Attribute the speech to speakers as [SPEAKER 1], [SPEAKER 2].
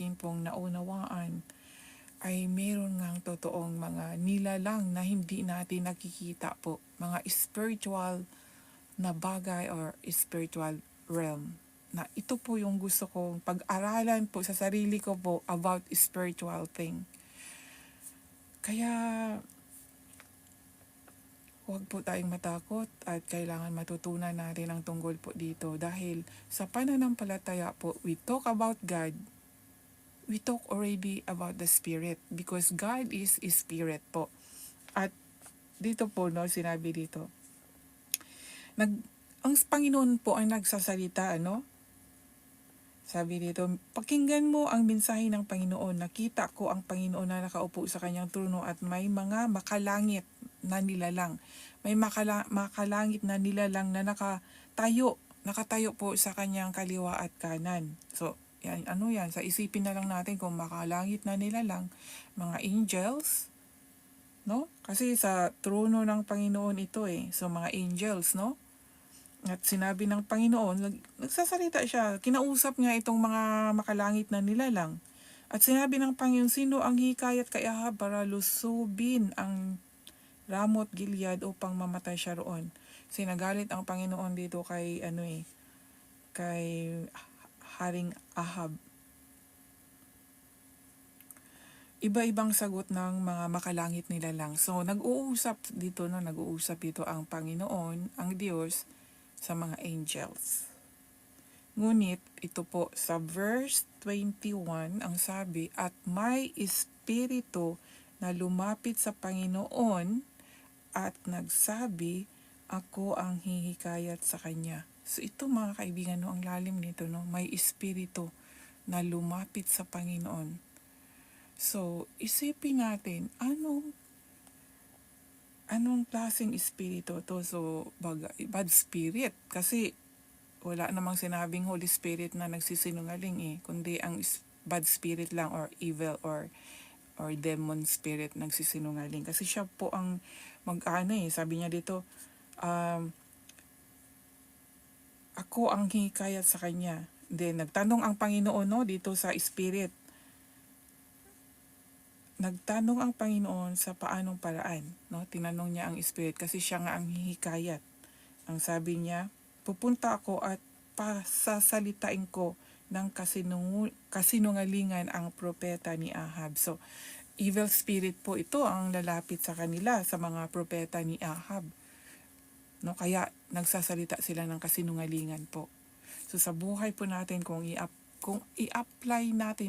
[SPEAKER 1] akin pong naunawaan ay meron ngang totoong mga nilalang na hindi natin nakikita po. Mga spiritual na bagay or spiritual realm. Na ito po yung gusto kong pag-aralan po sa sarili ko po about spiritual thing. Kaya huwag po tayong matakot at kailangan matutunan natin ang tungkol po dito dahil sa pananampalataya po, we talk about God, we talk already about the Spirit because God is Spirit po. At dito po, no, sinabi dito, nag, ang Panginoon po ang nagsasalita, ano? Sabi dito, pakinggan mo ang mensahe ng Panginoon. Nakita ko ang Panginoon na nakaupo sa kanyang trono at may mga makalangit na nilalang. May makala, makalangit na nilalang na nakatayo, nakatayo po sa kanyang kaliwa at kanan. So, yan, ano yan, sa isipin na lang natin kung makalangit na nilalang, mga angels, no? Kasi sa trono ng Panginoon ito eh. So, mga angels, no? At sinabi ng Panginoon, nag- nagsasalita siya, kinausap niya itong mga makalangit na nilalang. At sinabi ng Panginoon, sino ang hikayat kay Ahab para lusubin ang Ramot Gilead upang mamatay siya roon. Sinagalit ang Panginoon dito kay ano eh, kay Haring Ahab. Iba-ibang sagot ng mga makalangit nila lang. So, nag-uusap dito, no, nag-uusap dito ang Panginoon, ang Diyos, sa mga angels. Ngunit, ito po, sa verse 21, ang sabi, At may espiritu na lumapit sa Panginoon at nagsabi, Ako ang hihikayat sa Kanya. So ito mga kaibigan, no, ang lalim nito, no? may espiritu na lumapit sa Panginoon. So, isipin natin, anong anong klaseng espiritu to? So, baga, bad spirit. Kasi, wala namang sinabing Holy Spirit na nagsisinungaling eh. Kundi ang bad spirit lang or evil or or demon spirit nagsisinungaling. Kasi siya po ang mag-ano eh. Sabi niya dito, um, ako ang hikayat sa kanya. Then, nagtanong ang Panginoon no, dito sa spirit. Nagtanong ang Panginoon sa paanong paraan. No? Tinanong niya ang spirit kasi siya nga ang hihikayat. Ang sabi niya, pupunta ako at pasasalitain ko ng kasinungu- kasinungalingan ang propeta ni Ahab. So, evil spirit po ito ang lalapit sa kanila, sa mga propeta ni Ahab. No, kaya nagsasalita sila ng kasinungalingan po. So sa buhay po natin kung i kung i-apply natin